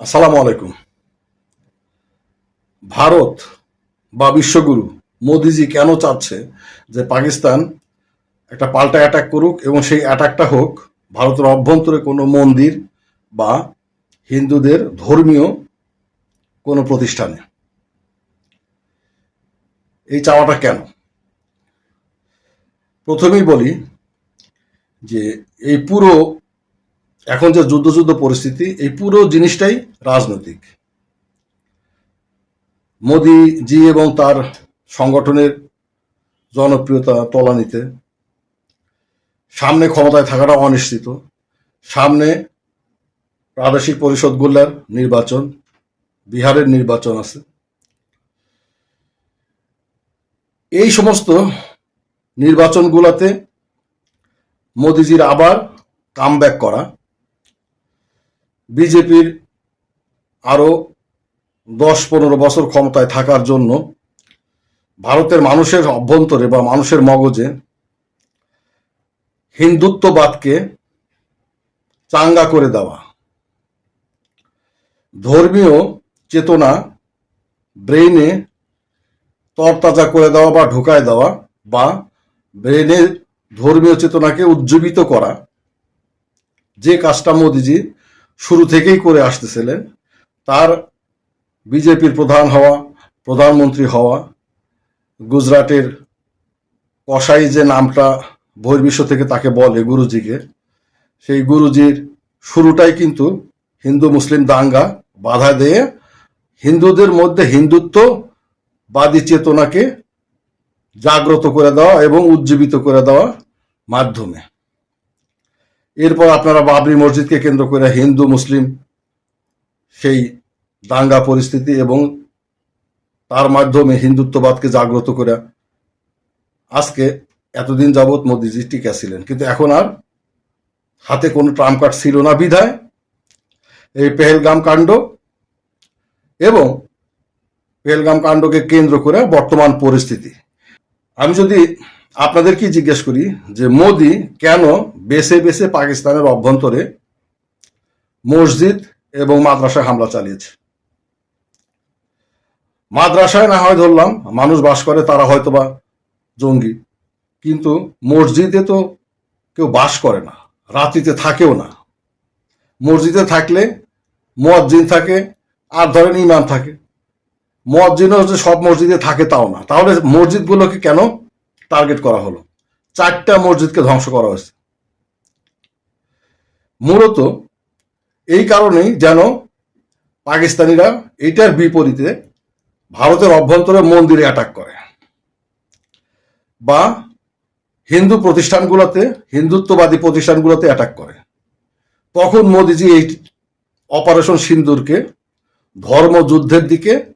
আসসালামু আলাইকুম। ভারত বা বিশ্বগুরু মোদিজি কেন চাচ্ছে যে পাকিস্তান একটা পাল্টা অ্যাটাক করুক এবং সেই অ্যাটাকটা হোক ভারতের অভ্যন্তরে কোনো মন্দির বা হিন্দুদের ধর্মীয় কোনো প্রতিষ্ঠানে? এই চাওয়াটা কেন? প্রথমেই বলি যে এই পুরো এখন যে যুদ্ধ যুদ্ধ পরিস্থিতি, এই পুরো জিনিসটাই রাজনৈতিক। মোদি জি এবং তার সংগঠনের জনপ্রিয়তা তলানিতে, সামনে ক্ষমতায় থাকাটা অনিশ্চিত, সামনে প্রাদেশিক পরিষদগুলোর নির্বাচন, বিহারের নির্বাচন আছে। এই সমস্ত নির্বাচনগুলোতে মোদিজির আবার কামব্যাক করা বিজেপির আরও দশ পনেরো বছর ক্ষমতায় থাকার জন্য ভারতের মানুষের অভ্যন্তরে বা মানুষের মগজে হিন্দুত্ববাদকে চাঙ্গা করে দেওয়া, ধর্মীয় চেতনা ব্রেইনে তরতাজা করে দেওয়া বা ঢুকায় দেওয়া বা ব্রেইনে ধর্মীয় চেতনাকে উজ্জীবিত করা, যে কাজটা মোদিজি শুরু থেকেই করে আসতেছিলেন। তার বিজেপির প্রধান হওয়া, প্রধানমন্ত্রী হওয়া, গুজরাটের কসাই যে নামটা বহির্বিশ্ব থেকে তাকে বলে গুরুজিকে, সেই গুরুজির শুরুটাই কিন্তু হিন্দু মুসলিম দাঙ্গা, বাধা দিয়ে হিন্দুদের মধ্যে হিন্দুত্ববাদী চেতনাকে জাগ্রত করে দেওয়া এবং উজ্জীবিত করে দেওয়া মাধ্যমে। এরপর আপনারা বাবরি মসজিদকে কেন্দ্র করে হিন্দু, মুসলিম সেই দাঙ্গা পরিস্থিতি এবং তার মাধ্যমে হিন্দুত্ববাদকে জাগ্রত করে আজকে এতদিন যাবৎ মোদিজি টিকা ছিলেন। কিন্তু এখন আর হাতে কোনো ট্রাম্প কার্ড ছিল না বিধায়। এই পেহেলগাম কাণ্ড এবং পেহেলগাম কাণ্ডকে কেন্দ্র করে বর্তমান পরিস্থিতি। আমি যদি আপনাদের কি জিজ্ঞেস করি যে মোদি কেন বেছে বেছে পাকিস্তানের অভ্যন্তরে মসজিদ এবং মাদ্রাসায় হামলা চালিয়েছে? মাদ্রাসায় না হয় ধরলাম, মানুষ বাস করে, তারা হয়তোবা জঙ্গি। কিন্তু মসজিদে তো কেউ বাস করে না, রাত্রিতে থাকেও না। মসজিদে থাকলে মুয়াজ্জিন থাকে, আর ধরেন ইমাম থাকে। মুয়াজ্জিনও যে সব মসজিদে থাকে তাও না। তাহলে মসজিদগুলোকে কেন টার্গেট করা হলো। চারটা মসজিদকে ধ্বংস করা হয়েছে। মূলত এই কারণেই যেন পাকিস্তানিরা এটার বিপরীতে ভারতের অভ্যন্তরে মন্দিরে অ্যাটাক করে বা হিন্দু প্রতিষ্ঠানগুলোতে, হিন্দুত্ববাদী প্রতিষ্ঠানগুলোতে অ্যাটাক করে। তখন মোদিজি এই অপারেশন সিন্দুরকে ধর্মযুদ্ধের দিকে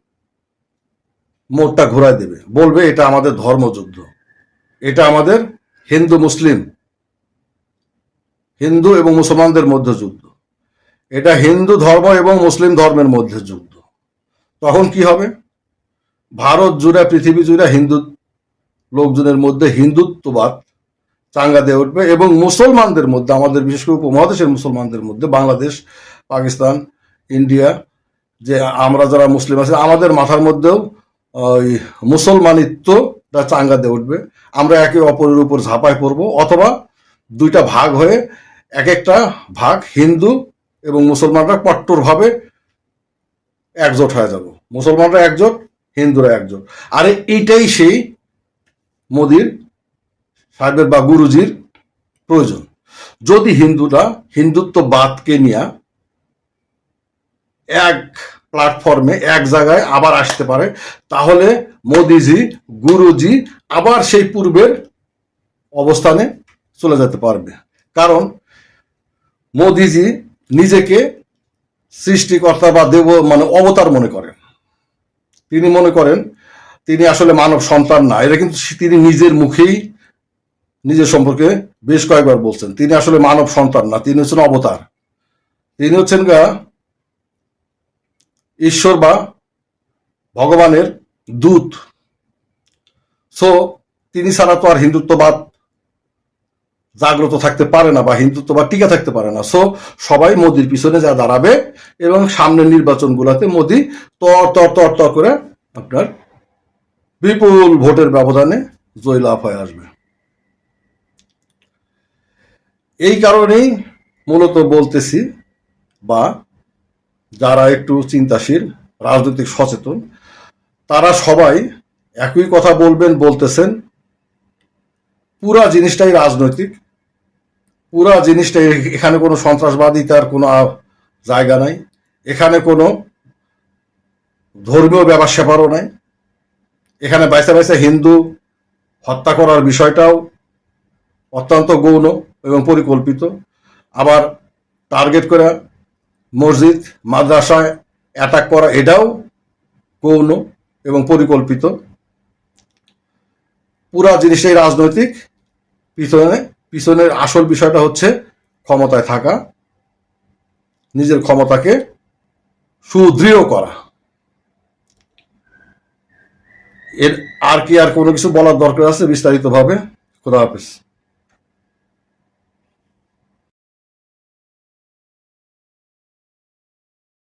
মোড়টা ঘোরায় দেবে। বলবে, এটা আমাদের ধর্মযুদ্ধ। এটা আমাদের হিন্দু মুসলিম, হিন্দু এবং মুসলমানদের মধ্যে যুদ্ধ। এটা হিন্দু ধর্ম এবং মুসলিম ধর্মের মধ্যে যুদ্ধ। তখন কি হবে? ভারত জুড়ে, পৃথিবী জুড়ে হিন্দু লোকজনের মধ্যে হিন্দুত্ববাদ চাঙ্গা দিয়ে উঠবে এবং মুসলমানদের মধ্যে, আমাদের বিশেষ করে উপমহাদেশের মুসলমানদের মধ্যে, বাংলাদেশ, পাকিস্তান, ইন্ডিয়া, যে আমরা যারা মুসলিম আছি, আমাদের মাথার মধ্যেও ওই মুসলমানিত্বটা চাঙ্গা দিয়ে উঠবে। আমরা একে অপরের উপর ঝাঁপায় পড়ব, অথবা দুইটা ভাগ হয়ে এক একটা ভাগ হিন্দু এবং মুসলমানরা কট্টরভাবে একজোট হয়ে যাব। মুসলমানরা একজোট, হিন্দুরা একজোট। আরে এইটাই সেই মোদির, সাহেবের বা গুরুজির প্রয়োজন। যদি হিন্দুরা হিন্দুত্ববাদকে নিয়ে এক প্ল্যাটফর্মে এক জায়গায় আবার আসতে পারে। তাহলে মোদিজি, গুরুজি আবার সেই পূর্বের অবস্থানে চলে যেতে পারবে। কারণ মোদিজি নিজেকে সৃষ্টিকর্তা বা দেব মানে অবতার মনে করেন। তিনি মনে করেন, তিনি আসলে মানব সন্তান না। এটা কিন্তু তিনি নিজের মুখেই নিজের সম্পর্কে বেশ কয়েকবার বলছেন। তিনি আসলে মানব সন্তান না, তিনি হচ্ছেন অবতার। তিনি হচ্ছেন গা ঈশ্বর বা ভগবানের দূত। সো তিনি ছাড়া তো আর হিন্দুত্ববাদ জাগ্রত থাকতে পারে না বা হিন্দুত্ববাদ টিকে থাকতে পারে না। সো সবাই মোদির পিছনে যা দাঁড়াবে এবং সামনের নির্বাচনগুলোতে মোদি তর তর তর তর করে আপনার বিপুল ভোটের ব্যবধানে জয়লাভ হয়ে আসবে। এই কারণেই মূলত বলতেছি বা যারা একটু চিন্তাশীল, রাজনৈতিক সচেতন, তারা সবাই একই কথা বলবেন, বলতেছেন, পুরা জিনিসটাই রাজনৈতিক, পুরা জিনিসটাই এখানে কোনো সন্ত্রাসবাদিতার কোনো জায়গা নাই, এখানে কোনো ধর্মীয় ব্যাপার স্যাপারও নাই, এখানে বাইসা বাইসা হিন্দু হত্যা করার বিষয়টাও অত্যন্ত গৌণ এবং পরিকল্পিত, আবার টার্গেট করে মসজিদ, মাদ্রাসায় অ্যাটাক করা এটাও গৌণ এবং পরিকল্পিত। পুরা জিনিসটাই রাজনৈতিক। পিছনে, পিছনের আসল বিষয়টা হচ্ছে ক্ষমতায় থাকা, নিজের ক্ষমতাকে সুদৃঢ় করা। এর আর কি আর কোনো কিছু বলার দরকার আছে বিস্তারিতভাবে? খোদা হাফেজ।